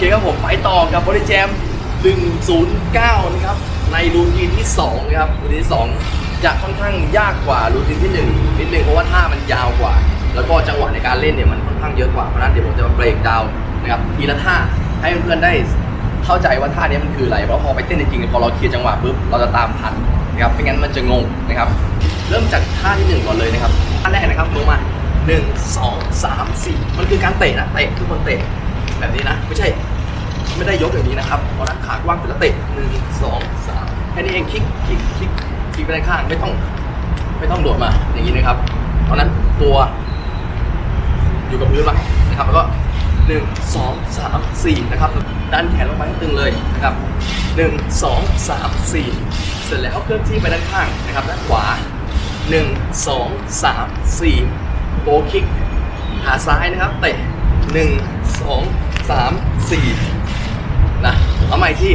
เคครับผมไปต่อกับบริแจม 109 นะครับ ในรูทีนที่2นะครับรูทีนที่2จะค่อนข้างยากกว่ารูทีนที่ 1 นิดนึงเพราะว่าท่ามันยาวกว่า แล้วก็จังหวะในการเล่นเนี่ยมันค่อนข้างเยอะกว่า เพราะนั้นเดี๋ยวผมจะมาเบรกดาวนะครับทีละท่าให้เพื่อนๆได้เข้าใจว่าท่านี้มันคืออะไร เพราะพอไปเต้นจริงๆพอเราเคลียร์จังหวะปุ๊บเราจะตามทันนะครับไม่งั้นมันจะงงนะครับ เริ่มจากท่าที่หนึ่งก่อนเลยนะครับท่าแรกนะครับลงมาหนึ่งสองสามสี่มันคือการเตะนะเตะทุกคนเตะ แบบนี้นะ ไม่ใช่ ไม่ได้ยกอย่างนี้นะครับเพราะนั้นขากว้างเสร็จแล้วเตะหนึ่งสองสามแค่นี้เองคลิกคลิกคลิกคลิกไปด้านข้างไม่ต้อง ไม่ต้องโดดมาอย่างนี้นะครับ เพราะนั้นตัว อยู่กับพื้นมานะครับ แล้วก็หนึ่งสองสามสี่นะครับดันแขนลงไปให้ตึงเลยนะครับหนึ่งสองสามสี่เสร็จแล้วเคลื่อนที่ไปด้านข้างนะครับด้านขวาหนึ่งสองสามสี่โบว์คิกขาซ้ายนะครับเตะหนึ่งสอง สามสี่นะเอาใหม่ที่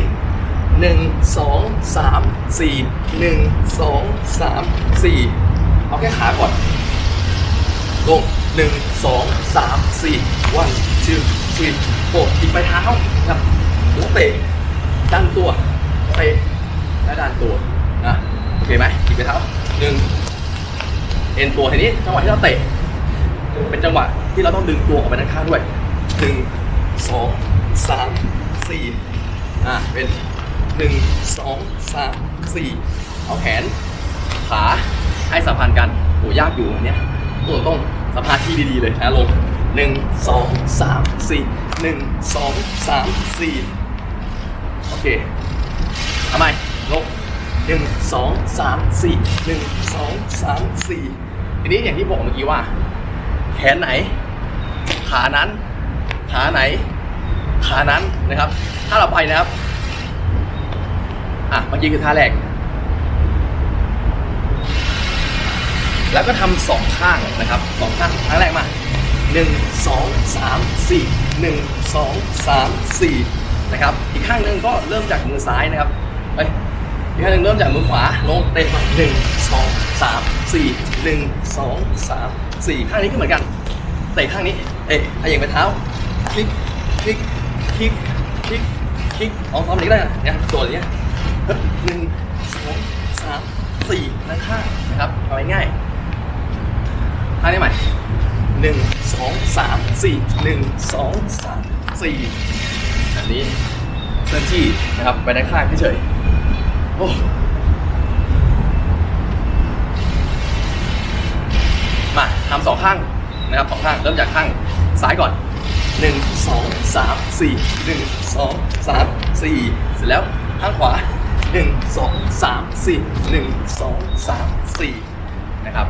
หนึ่งสองสามสี่หนึ่งสองสามสี่เอาแค่ขาก่อนลงหนึ่งสองสามสี่วันชื่อสี่โบอีกไปเท้าครับแล้วเตะดันตัวเตะและดันตัวนะโอเคไหมอีกไปเท้าหนึ่งเอ็นตัวทีนี้จังหวะที่เราเตะเป็นจังหวะที่เราต้องดึงตัวออกไปด้านข้างด้วยหนึ่งสองสามสี่อะเป็น หนึ่งสองสามสี่เอาแขน ขาให้สัมพันธ์กันโหยากอยู่อันเนี้ยตัวต้องสัมาษณ์ที่ดีๆเลยนะลงหนึ่งสองสามสี่หนึ่งสองสามสี่โอเคทำไมลงหนึ่งสองสามสี่หนึ่งสองสามสี่ทีนี้อย่างที่บอกเมื่อกี้ว่า แขนไหน ขานั้น ขาไหน ขานั้นนะครับ ถ้าเราไปนะครับ อะเมื่อกี้คือท่าแรก แล้วก็ทำสองข้างนะครับสองข้างครั้งแรกมาหนึ่งสองสามสี่หนึ่งสองสามสี่นะครับ อีกข้างหนึ่งก็เริ่มจากมือซ้ายนะครับเอ้ยอีกข้างหนึ่งเริ่มจากมือขวาลงเตะมาหนึ่งสองสามสี่หนึ่งสองสามสี่ข้างนี้ก็เหมือนกันเตะข้างนี้เอ๊ะขยับไปเท้าคลิกคลิกคลิกคลิกคลิกลองซ้อมนี้ก็ได้นะเนี่ยตัวอย่างเนี้ย หนึ่งสองสามสี่นั่งข้างนะครับเอาง่ายๆท่านี้ใหม่หนึ่งสองสามสี่หนึ่งสองสามสี่อันนี้เคลื่อนที่นะครับไปด้านข้างเฉยโอ้มาทำสองข้างนะครับสองข้างเริ่มจากข้างซ้ายก่อนหนึ่งสองสามสี่หนึ่งสองสามสี่เสร็จแล้วข้างขวา หนึ่งสองสามสี่หนึ่งสองสามสี่นะครับ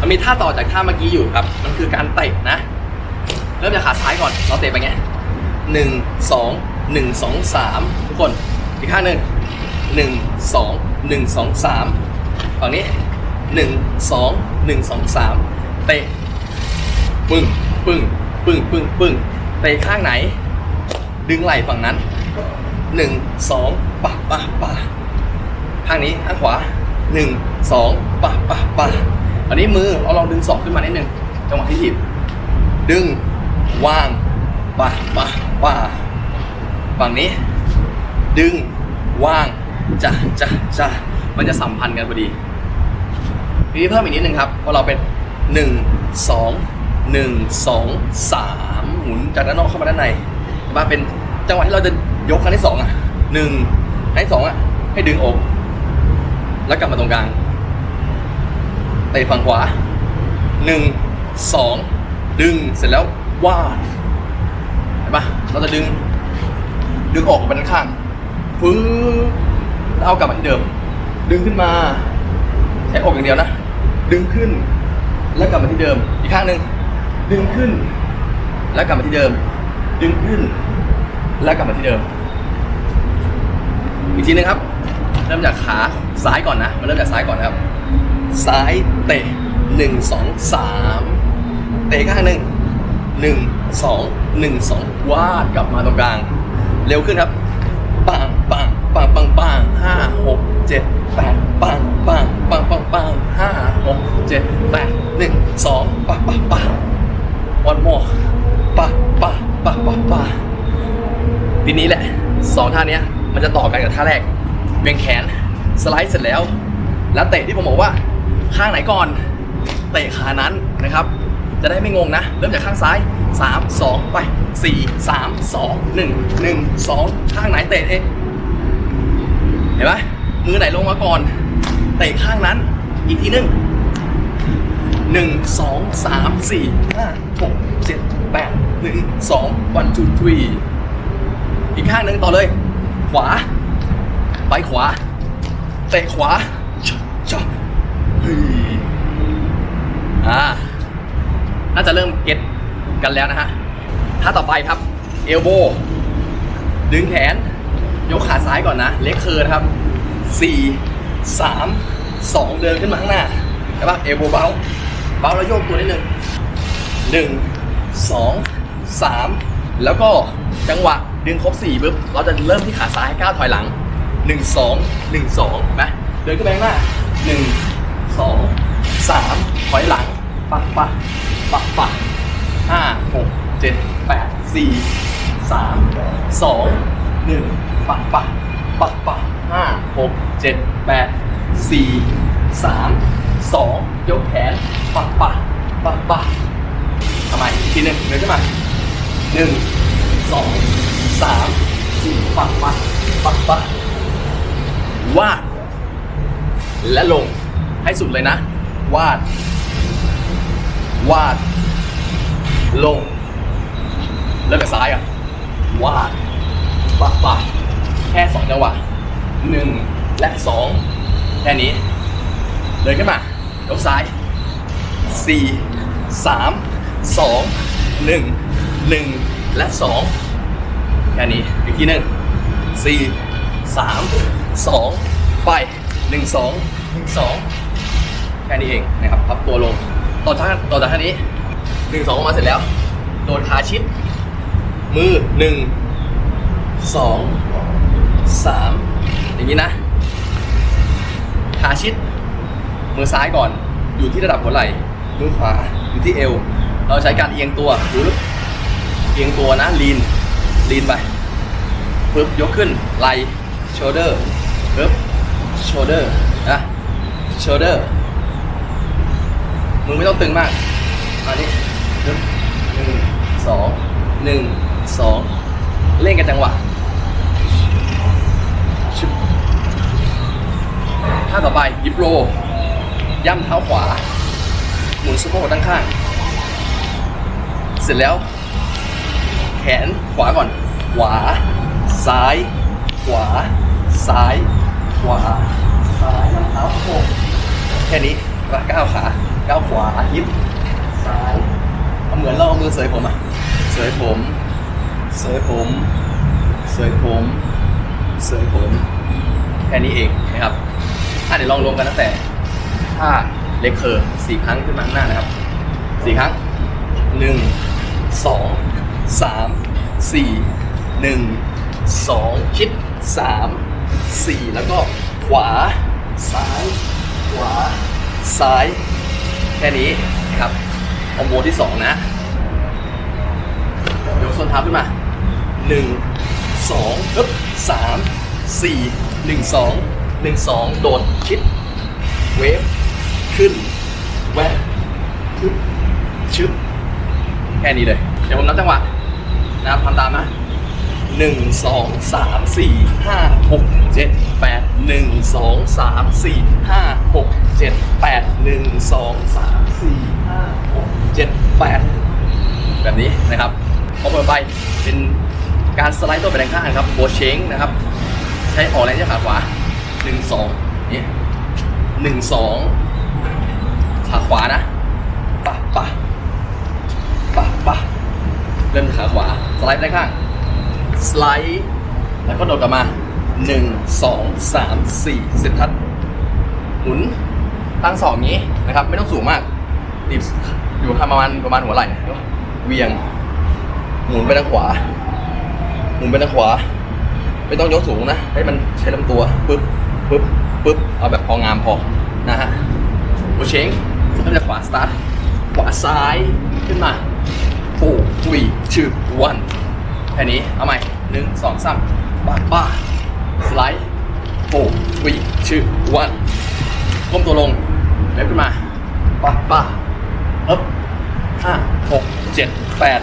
มันมีท่าต่อจากท่าเมื่อกี้อยู่ครับ มันคือการเตะนะ เริ่มจากขาซ้ายก่อน เราเตะไปไงหนึ่งสองหนึ่งสองสามทุกคน อีกข้างหนึ่งหนึ่งสองหนึ่งสองสามฝั่งนี้หนึ่งสองหนึ่งสองสามเตะปึ้งปึ้งปึ้งปึ้งปึ้งเตะข้างไหน ดึงไหล่ฝั่งนั้นหนึ่งสอง ปะปะปะข้างนี้ข้างขวาหนึ่งสองปะปะปะอันนี้มือเราลองดึงศอกขึ้นมานิดนึงจังหวะที่ถีบดึงวางปะปะปะฝั่งนี้ ดึงวางจะจะจะมันจะสัมพันธ์กันพอดีทีนี้เพิ่มอีกนิดนึงครับพราะเราเป็นหนึ่งสองหนึ่งสองสามหมุนจากด้านนอกเข้ามาด้านในมาเป็นจังหวะที่เราจะยกครั้งที่สองอะหนึ่ง ครั้สองอะ ให้ดึงอก แล้วกลับมาตรงกลางเตะฝั่งขวาหนึ่งสองดึงเสร็จแล้ววาดเห็นปะเราจะดึง ดึงออกไปด้านข้างฟื้แล้วเอากลับมาที่เดิม ดึงขึ้นมา ใช้อกอย่างเดียวนะ ดึงขึ้น แล้วกลับมาที่เดิม อีกข้างหนึ่งดึงขึ้น แล้วกลับมาที่เดิม ดึงขึ้น แล้วกลับมาที่เดิม อีกทีหนึงครับ เริ่มจากขาซ้ายก่อนนะมันเริ่มจากซ้ายก่อนนะครับ ซ้ายเตะหนึ่งสองสามเตะข้างหนึ่งหนึ่งสองหนึ่งสองวาดกลับมาตรงกลาง เร็วขึ้นครับปังปังปังปังปังห้าหกเจ็ดแปดปังปังปังปังปังห้าหกเจ็ดแปดหนึ่งสองปะปะปะวันโมปะปะปะปะปะทีนี้แหละสองท่านี้ มันจะต่อกันกับท่าแรกเบี่ยงแขนสไลด์เสร็จแล้ว แล้วเตะที่ผมบอกว่าข้างไหนก่อน เตะขานั้นนะครับ จะได้ไม่งงนะ เริ่มจากข้างซ้าย 3 2 ไป 4 3 2 1 1 2 ข้างไหนเตะเองเห็นไหมมือไหนลงมาก่อน เตะข้างนั้นอีกทีหนึงหนึ่งสองสามสี่ห้าหกเจ็ดแปดหนึ่งสอง one two three อีกข้างหนึ่งต่อเลย ขวา ไปขวา เตะขวาชะชะเฮ้ยอ่า น่าจะเริ่มเก็ตกันแล้วนะฮะ ท่าต่อไปครับ เอลโบ ดึงแขน ยกขาซ้ายก่อนนะ เล็กเคิร์ครับ 4 3 2 เดินขึ้นมาข้างหน้าใช่ปะเอลโบเบาเบาแล้วโยกตัวนิดนึงหนึ่งสองสามแล้วก็จังหวะ ดึงครบสี่ปุ๊บเราจะเริ่มที่ขาซ้ายก้าวถอยหลังหนึ่งสองหนึ่งสองไหมเดินขึ้นไปข้างหน้าหนึ่งสองสามถอยหลังปักปักปักปักห้าหกเจ็ดแปดสี่สามสองหนึ่งปักปักปักปักห้าหกเจ็ดแปดสี่สามสองยกแขนปักปักปักปักทำไมทีหนึ่งเดินขึ้นมาหนึ่งสอง สามสี่ปักปักปักปักวาด และลงให้สุดเลยนะ วาด วาด ลง แล้วกับซ้ายอะ วาด ปักปักแค่สองจังหวะหนึ่งและสองแค่นี้ เดินขึ้นมายกซ้ายสี่สามสองหนึ่งหนึ่งและสอง แค่นี้อีกทีหนึ่งสี่สามสองไปหนึ่งสองหนึ่งสองแค่นี้เองนะครับพับตัวลงต่อจากต่อจากท่านี้หนึ่งสองออกมาเสร็จแล้ว โดนขาชิด มือหนึ่งสองสามอย่างนี้นะขาชิด มือซ้ายก่อนอยู่ที่ระดับหัวไหล่มือขวาอยู่ที่เอว เราใช้การเอียงตัวดูลึกเอียงตัวนะลีน ลีนไปปึ๊บยกขึ้นไหลโชเดอร์ปึ๊บโชเดอร์นะโชเดอร์มือไม่ต้องตึงมากอันนี้ปึ๊บหนึ่งสองหนึ่งสองเล่นกันจังหวะท่าต่อไปยิปโรย่ำเท้าขวา หมุนสะโพกด้านข้าง เสร็จแล้ว แขนขวาก่อน ขวา ซ้าย ขวา ซ้าย ขวา ซ้ายย่ำเท้าสะโพกแค่นี้แล้วก้าวขาก้าวขวายิบซ้ายเอาเหมือนเราเอามือเสยผมอะเสยผม เสยผม เสยผม เสยผมแค่นี้เองนะครับอะเดี๋ยวลองรวมกันตั้งแต่ท่าเล็กเคอร์สี่ครั้งขึ้นมาข้างหน้านะครับสี่ครั้งหนึ่งสอง สามสี่หนึ่งสองชิดสามสี่แล้วก็ขวา ซ้าย ขวา ซ้าย แค่นี้นะครับคอมโบที่สองนะยกส้นเท้าขึ้นมาหนึ่งสองปึ๊บสามสี่หนึ่งสองหนึ่งสองโดดชิด เวฟ ขึ้น แวะชึบชึบแค่นี้เลย เดี๋ยวผมนับจังหวะ นะครับทำตามนะหนึ่งสองสามสี่ห้าหกเจ็ดแปดหนึ่งสองสามสี่ห้าหกเจ็ดแปดหนึ่งสองสามสี่ห้าหกเจ็ดแปดแบบนี้นะครับพอเปิดไปเป็นการสไลด์ตัวไปด้านข้างครับโบเชงนะครับ ใช้ออกแรงที่ขาขวาหนึ่งสองนี่หนึ่งสองขาขวานะปะปะ เริ่มจากขาขวา สไลด์ไปด้านข้าง สไลด์ แล้วก็โดดกลับมาหนึ่งสองสามสี่เสร็จทัดหมุนตั้งสองนี้นะครับ ไม่ต้องสูงมากดิบอยู่ประมาณประมาณหัวไหล่นะเวียง หมุนไปทางขวา หมุนไปทางขวา ไม่ต้องยกสูงนะ ให้มันใช้ลำตัวปึ๊บปึ๊บปึ๊บเอาแบบพองามพอนะฮะโอเชงเริ่มจากขวาสตาร์ทขวาซ้ายขึ้นมา โอ้ทุยชื่อวันแค่นี้เอาใหม่หนึ่งสองสามบ้าบ้าสไลด์โฟทรีชื่อวันก้มตัวลงเล็บขึ้นมาบ้าบ้าฮึบห้าหกเจ็ดแปด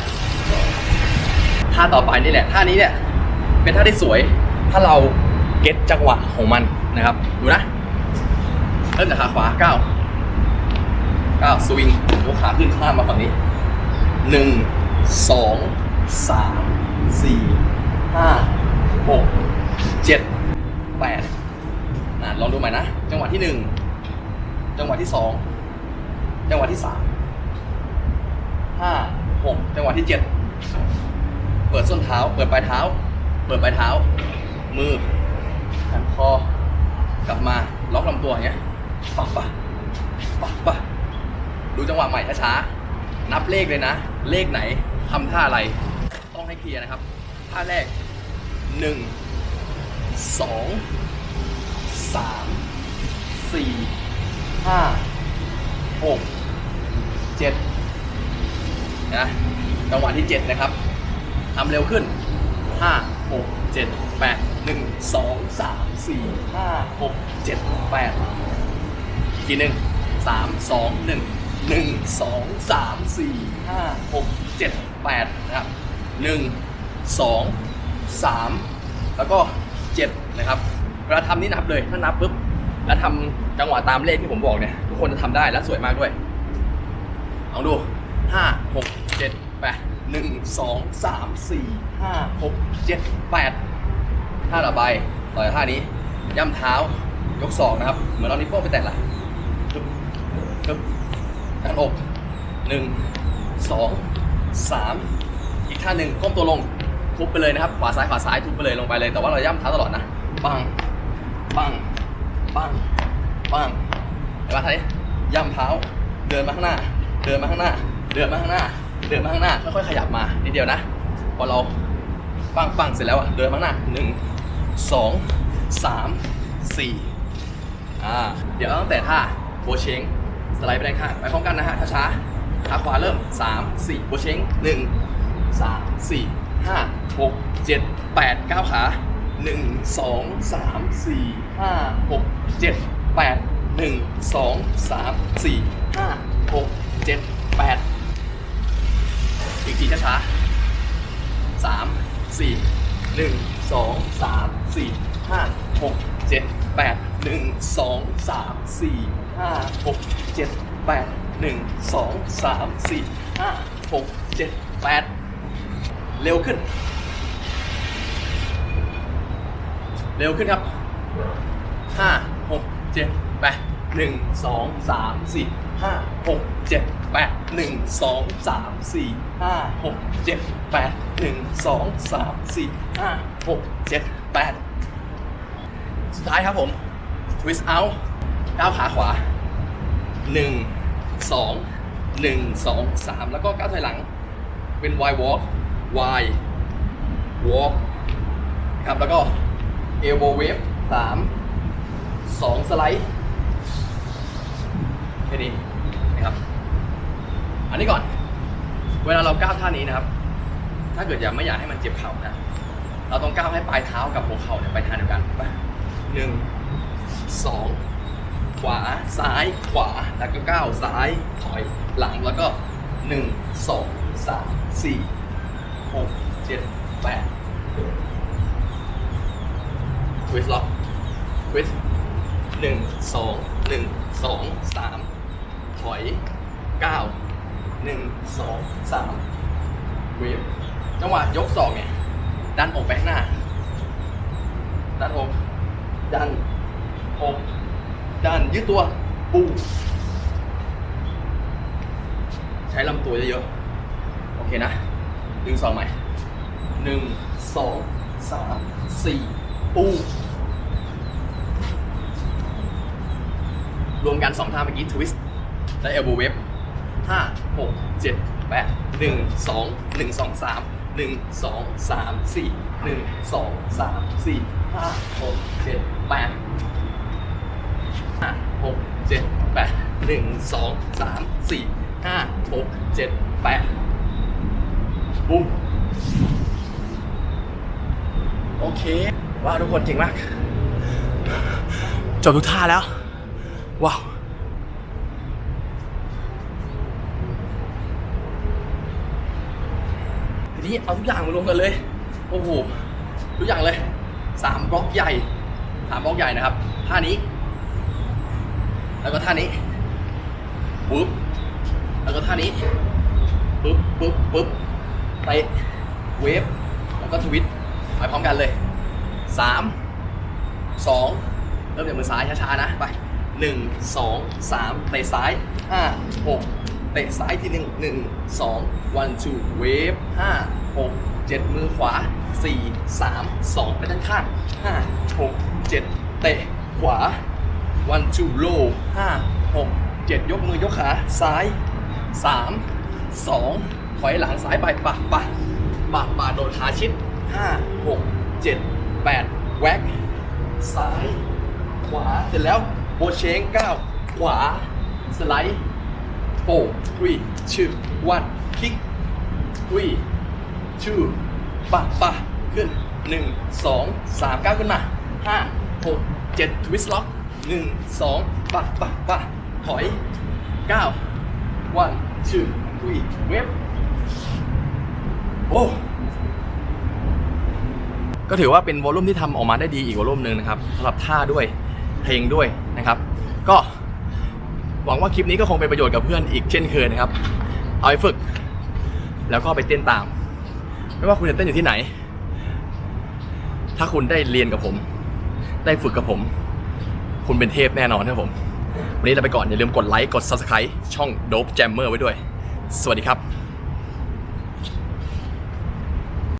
ท่าต่อไปนี่แหละท่านี้เนี่ยเป็นท่าที่สวย ถ้าเราเก็ตจังหวะของมันนะครับ ดูนะ เริ่มจากขาขวาเก้าวก้าสวิงยกขาขึ้นข้ามมาฝั่งนี้ หนึ่งสองสามสี่ห้าหกเจ็ดแปดนะลองดูใหม่นะ จังหวะที่หนึ่งจังหวะที่สองจังหวะที่สามห้าหกจังหวะที่เจ็ดเปิดส้นเท้า เปิดปลายเท้า เปิดปลายเท้า มือหันคอกลับมาล็อกลำตัวอย่างเงี้ยปักปะปักปะดูจังหวะใหม่ช้าๆ นับเลขเลยนะ เลขไหนทำท่าอะไร ต้องให้เคลียร์นะครับ ท่าแรกหนึ่งสองสามสี่ห้าหกเจ็ดนะจังหวะที่เจ็ดนะครับทำเร็วขึ้นห้าหกเจ็ดแปดหนึ่งสองสามสี่ห้าหกเจ็ดแปดทีหนึ่งสามสองหนึ่ง หนึ่งสองสามสี่ห้าหกเจ็ดแปดนะครับหนึ่งสองสามแล้วก็เจ็ดนะครับเวลาทำนี่นับเลยถ้านับปุ๊บแล้วทำจังหวะตามเลขที่ผมบอกเนี่ยทุกคนจะทำได้และสวยมากด้วยลองดูห้าหกเจ็ดแปดหนึ่งสองสามสี่ห้าหกเจ็ดแปดท่าต่อไปต่อจากท่านี้ ย่ำเท้ายกศอกนะครับ เหมือนเรานิ้วโป้งไปแตะล่ทึบทึบ ดันอกหนึ่งสองสามอีกท่าหนึ่งก้มตัวลงทุบไปเลยนะครับ ขวาซ้ายขวาซ้ายทุบไปเลยลงไปเลย แต่ว่าเราย่ำเท้าตลอดนะปังปังปังปังเห็นไหมท่านี้ย่ำเท้า เดินมาข้างหน้า เดินมาข้างหน้า เดินมาข้างหน้า เดินมาข้างหน้า ค่อยๆขยับมา นิดเดียวนะ พอเราปังปังเสร็จแล้วอะเดินมาข้างหน้าหนึ่งสองสามสี่อ่า เดี๋ยวตั้งแต่ท่าโบเชง สไลด์ไปได้านข้างไปพร้อมกันนะฮะช้าๆขาขวาเริ่มสามสี่โบเชงหนึ่งสามสี่ห้าหกเจ็ดแปดเก้าขาหนึ่งสองสามสี่ห้าหกเจ็ดแปดหนึ่งสองสามสี่ห้าหกเจ็ดแปดอีกทีช้าๆสามสี่หนึ่งสองสามสี่ หนึ่งสองสามสี่ห้าหกเจ็ดแปดหนึ่งสองสามสี่ห้าหกเจ็ดแปดเร็วขึ้น เร็วขึ้นครับห้าหกเจ็ดแปดหนึ่งสองสามสี่ห้าหกเจ็ดแปดหนึ่งสองสามสี่ห้าหกเจ็ดแปดหนึ่งสองสามสี่ห้าหกเจ็ดแปดสุดท้ายครับผม twist out ก้าวขาขวาหนึ่งสองหนึ่งสองสามแล้วก็ก้าวถอยหลัง เป็น Y walk Y walk ครับแล้วก็ elbow wave สามสองสไลด์แค่นี้นะครับ อันนี้ก่อน เวลาเราก้าวท่านี้นะครับ ถ้าเกิดอยังไม่อยากให้มันเจ็บเข่านะ เราต้องก้าวให้ปลายเท้ากับหัวเข่าเนี่ยไปทางเดียวกันไปหนึ่ง สองขวาซ้ายขวาแล้วก็ก้าวซ้ายถอยหลังแล้วก็หนึ่งสองสามสี่หกเจ็ดแปดทวิสล็อกทวิสหนึ่งสองหนึ่งสองสามถอยเก้าหนึ่งสองสามเวฟจังหวะยกศอกเนี่ยดันอกไปข้างหน้าดันอกดัน อกดันยืดตัวปูใช้ลำตัวเยอะๆโอเคนะหนึ่งสองใหม่หนึ่งสองสามสี่ปูรวมกันสองท่าเมื่อกี้ทวิสต์และเอลโบเวฟห้าหกเจ็ดแปดหนึ่งสองหนึ่งสองสามหนึ่งสองสามสี่หนึ่งสองสามสี่ห้าหกเจ็ดแปด หกเจ็ดแปดหนึ่งสองสามสี่ห้าหกเจ็ดแปดบุ้มโอเค ว้าวทุกคนเก่งมาก จบทุกท่าแล้ว ว้าวทีนี้เอาทุกอย่างมารวมกันเลย โอ้โห ทุกอย่างเลยสามบล็อกใหญ่สามบล็อกใหญ่นะครับท่านี้ แล้วก็ท่านี้ปุ๊บแล้วก็ท่านี้ปุ๊บปุ๊บปุ๊บไปเวฟแล้วก็ทวิตไปพร้อมกันเลยสามสองเริ่มจากมือซ้ายช้าๆนะไปหนึ่งสองสามเตะซ้ายห้าหกเตะซ้ายทีหนึ่งหนึ่งสอง one two เวฟห้าหกเจ็ดมือขวาสี่สามสองไปด้านข้างห้าหกเจ็ดเตะขวา one two low ห้าหกเจ็ดยกมือยกขา ซ้ายสามสองถอยหลังซ้ายไปปะปะปะปะโดดขาชิดห้าหกเจ็ดแปดแว็กซ้าย ขวาเสร็จแล้วโบเชงเก้าขวา สไลด์โฟทรีชื่อวันคิกทรีชื่อปะปะขึ้นหนึ่งสองสามก้าวขึ้นมาห้าหกเจ็ดทวิสต์ล็อก หนึ่งสองปะปะปะถอยเก้าวันชื่อทรีเว็บโอ้ก็ถือว่าเป็นวอลลุ่มที่ทำออกมาได้ดีอีกวอลลุ่มหนึ่งนะครับสำหรับท่าด้วยเพลงด้วยนะครับ ก็หวังว่าคลิปนี้ก็คงเป็นประโยชน์กับเพื่อนอีกเช่นเคยนะครับ เอาไปฝึก แล้วก็ไปเต้นตาม ไม่ว่าคุณจะเต้นอยู่ที่ไหน ถ้าคุณได้เรียนกับผม ได้ฝึกกับผม คุณเป็นเทพแน่นอนครับผม วันนี้เราไปก่อนอย่าลืมกดไลค์กด Subscribe ช่อง Dope Jammer ไว้ด้วย สวัสดีครับ